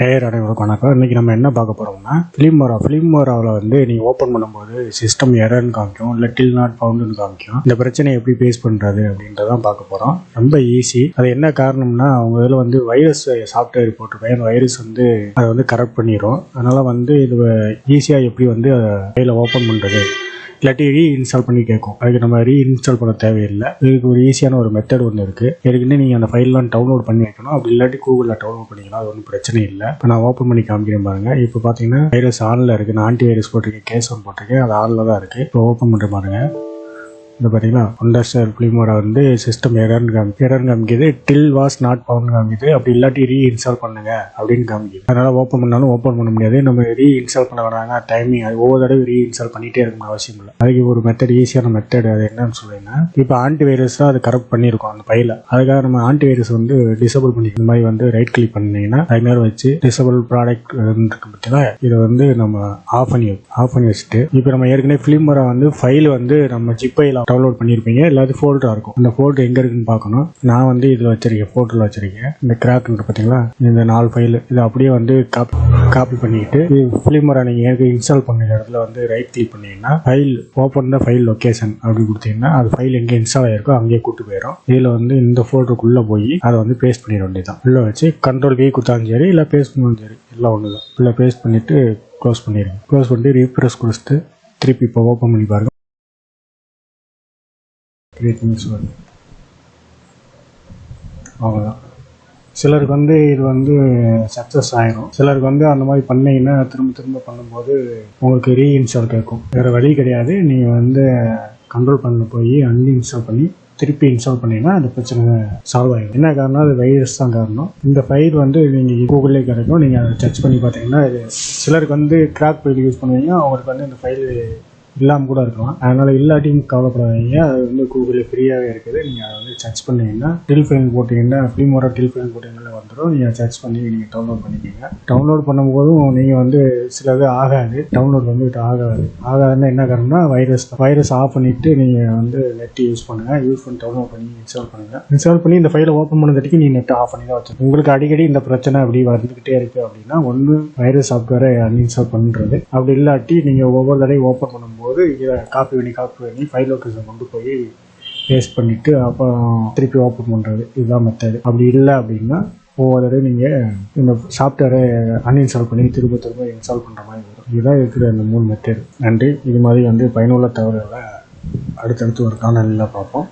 நேயர் அனைவருக்கும் வணக்கம் இன்றைக்கி நம்ம என்ன பார்க்க போகிறோம்னா ஃபிலிமோரா ஃபிலிமோராவில் வந்து நீங்கள் ஓப்பன் பண்ணும்போது சிஸ்டம் எரர்னு காமிக்கும் இல்லை டில் நாட் ஃபவுண்டுன்னு காமிக்கும். இந்த பிரச்சனையை எப்படி ஃபேஸ் பண்ணுறது அப்படின்றதான் பார்க்க போகிறோம் ரொம்ப ஈஸி அது என்ன காரணம்னா அவங்க இதில் வந்து வைரஸ் சாஃப்ட்வேர் போட்டிருப்பேன். அந்த வைரஸ் வந்து அதை வந்து கரெக்ட் பண்ணிடும் அதனால் வந்து இது ஈஸியாக எப்படி வந்து கையில் ஓப்பன் பண்ணுறது இல்லாட்டி ரீஇன்ஸ்டால் பண்ணி கேட்கும். அதுக்கு நம்ம ரீஇன்ஸ்டால் பண்ண தேவையில்லை. இதுக்கு ஒரு ஈஸியான ஒரு மெத்தட் ஒன்று இருக்குது ஏற்கனவே நீங்கள் அந்த ஃபைல்லாம் டவுன்லோட் பண்ணி வைக்கணும். அப்படி இல்லாட்டி கூகுளில் டவுன்லோட் பண்ணிக்கலாம். அது ஒன்றும் பிரச்சனை இல்லை. இப்போ நான் ஓப்பன் பண்ணி காமிக்கிறேன் பாருங்க. இப்போ பார்த்தீங்கன்னா வைரஸ் ஆனில் இருக்குது நான் ஆன்டி வைரஸ் போட்டிருக்கேன். கேஸ் ஒன் போட்டிருக்கேன். அது ஆனில் தான் இருக்குது இப்போ ஓப்பன் பண்ணுற பாருங்க. இந்த பார்த்தீங்கன்னா அண்டர்ஸ்டர் ஃபிலிமோட வந்து சிஸ்டம் எரர்னு காமிக்கு எரர்னு காமிக்குது. டில் வாஸ் நாட் பவுன் காமிக்குது. அப்படி இல்லாட்டி ரீ இன்ஸ்டால் பண்ணுங்க அப்படின்னு காமிக்குது. அதனால் ஓப்பன் பண்ணாலும் ஓப்பன் பண்ண முடியாது. நம்ம ரீ இன்ஸ்டால் பண்ண வராங்க. டைமிங் அது ஒவ்வொரு தடவை ரீ இன்ஸ்டால் பண்ணிகிட்டே இருக்கணும் அவசியம் இல்லை. அதுக்கு ஒரு மெத்தட் ஈஸியான மெத்தட் அது என்னன்னு சொல்லிங்கன்னா இப்போ ஆன்டி வைரஸ் தான் அது கரெக்ட் பண்ணியிருக்கோம் அந்த பையில. அதுக்காக நம்ம ஆன்டி வைரஸ் வந்து டிசபிள் பண்ணி இந்த மாதிரி வந்து ரைட் கிளிக் பண்ணீங்கன்னா அது நேரம் வச்சு டிசபிள் ப்ராடக்ட் இருக்கு பார்த்தீங்களா இதை வந்து நம்ம ஆஃப் பண்ணி ஆஃப் பண்ணி வச்சுட்டு இப்போ நம்ம ஏற்கனவே ஃபிலிமரா வந்து ஃபைல் வந்து நம்ம ஜிப்பையில் டவுன்லோட் பண்ணியிருப்பீங்க இல்லாத ஃபோல்டராக இருக்கும். அந்த ஃபோல்டர் எங்கே இருக்குன்னு பார்க்கணும். நான் வந்து இதில் வச்சிருக்கேன். ஃபோல்டரில் வச்சிருக்கேன். இந்த கிராக் பார்த்தீங்களா? இந்த நாலு ஃபைல் இதை அப்படியே வந்து காப்பி காப்பி பண்ணிக்கிட்டு ஃபிலிமரை நீங்கள் எனக்கு இன்ஸ்டால் பண்ண இடத்துல வந்து ரைட் கிளிக் பண்ணீங்கன்னா file open the file location அப்படி கொடுத்தீங்கன்னா அது ஃபைல் எங்கே இன்ஸ்டால் ஆகிருக்கோ அங்கேயே கூட்டு போயிடும் இதில் வந்து இந்த ஃபோல்டருக்குள்ளே போய் அதை வந்து பேஸ்ட் பண்ணிட வேண்டியதான் உள்ளே வச்சு கண்ட்ரோல் கீ கொடுத்தாலும் சரி இல்லை பேஸ்ட் பண்ணாலும் சரி எல்லாம் ஒன்று தான் உள்ளே பேஸ்ட் பண்ணிவிட்டு க்ளோஸ் பண்ணிடுங்க க்ளோஸ் பண்ணிட்டு ரீப்ரெஸ் கொடுத்துட்டு திருப்பி இப்போ ஓப்பன் பண்ணி பாருங்கள் கிரியேட் நியூஸ் வருது அவ்வளோதான் சிலருக்கு வந்து இது வந்து சக்ஸஸ் ஆயிரும். சிலருக்கு வந்து அந்த மாதிரி பண்ணீங்கன்னா திரும்ப திரும்ப பண்ணும்போது உங்களுக்கு ரீஇன்ஸ்டால் கேட்கும். வேறு வழி கிடையாது. நீங்கள் வந்து கண்ட்ரோல் பண்ண போய் அன்இன்ஸ்டால் பண்ணி திருப்பி இன்ஸ்டால் பண்ணீங்கன்னா அந்த பிரச்சனை சால்வ் ஆகிடும் என்ன காரணம் அது வைரஸ் தான் காரணம். இந்த ஃபைல் வந்து நீங்கள் கூகுளே கிடைக்கும். நீங்கள் அதை சர்ச் பண்ணி பார்த்தீங்கன்னா இது சிலருக்கு வந்து கிராக் ஃபைல் யூஸ் பண்ணுவீங்க. அவங்களுக்கு வந்து இந்த ஃபைல் இல்லாமல் கூட இருக்கலாம். அதனால் இல்லாட்டியும் கவலைப்படாதீங்க. அது வந்து கூகுளில் ஃப்ரீயாகவே இருக்குது. நீங்கள் அதை வந்து சர்ச் பண்ணீங்கன்னா டில் ஃபைல் போட்டிங்கன்னா ஃபிலிமோரா டில் ஃபைல் போட்டிங்கன்னா வந்துடும் நீங்கள் சர்ச் பண்ணி நீங்கள் டவுன்லோட் பண்ணிக்கிங்க. டவுன்லோட் பண்ணும்போதும் நீங்கள் வந்து சிலது ஆகாது. டவுன்லோட் வந்து ஆகாது. ஆகாதுன்னா என்ன காரணம்னா வைரஸ் வைரஸ் ஆஃப் பண்ணிவிட்டு நீங்கள் வந்து நெட் யூஸ் பண்ணுங்கள் யூஸ் பண்ணி டவுன்லோட் பண்ணி இன்ஸ்டால் பண்ணுங்கள் இன்ஸ்டால் பண்ணி இந்த ஃபைலை ஓப்பன் பண்ணதுக்கு நீங்கள் நெட் ஆஃப் பண்ணி தான் வச்சு உங்களுக்கு அடிக்கடி இந்த பிரச்சனை அப்படி வந்துக்கிட்டே இருக்குது அப்படின்னா ஒன்று வைரஸ் சாஃப்ட்வேரை அன்இன்ஸ்டால் பண்ணுறது அப்படி இல்லாட்டி நீங்கள் ஒவ்வொரு தடையும் ஓப்பன் பண்ணும்போது இதை காப்பி பண்ணி காப்பி பண்ணி ஃபைல் லொக்கேஷன் கொண்டு போய் பேஸ்ட் பண்ணிவிட்டு அப்புறம் திருப்பி ஓப்பன் பண்ணுறது இதுதான் மெத்தடு அப்படி இல்லை அப்படின்னா ஒவ்வொரு தடவை நீங்கள் இந்த சாஃப்ட்வேரை அன்இன்ஸ்டால் பண்ணி திரும்ப திரும்ப இன்ஸ்டால் பண்ணுற மாதிரி வரும். இதுதான் இருக்கிற அந்த மூணு மெத்தேடு நன்றி. இது மாதிரி வந்து பயனுள்ள தகவல்களை அடுத்தடுத்து ஒரு காணொலியில் பார்ப்போம்.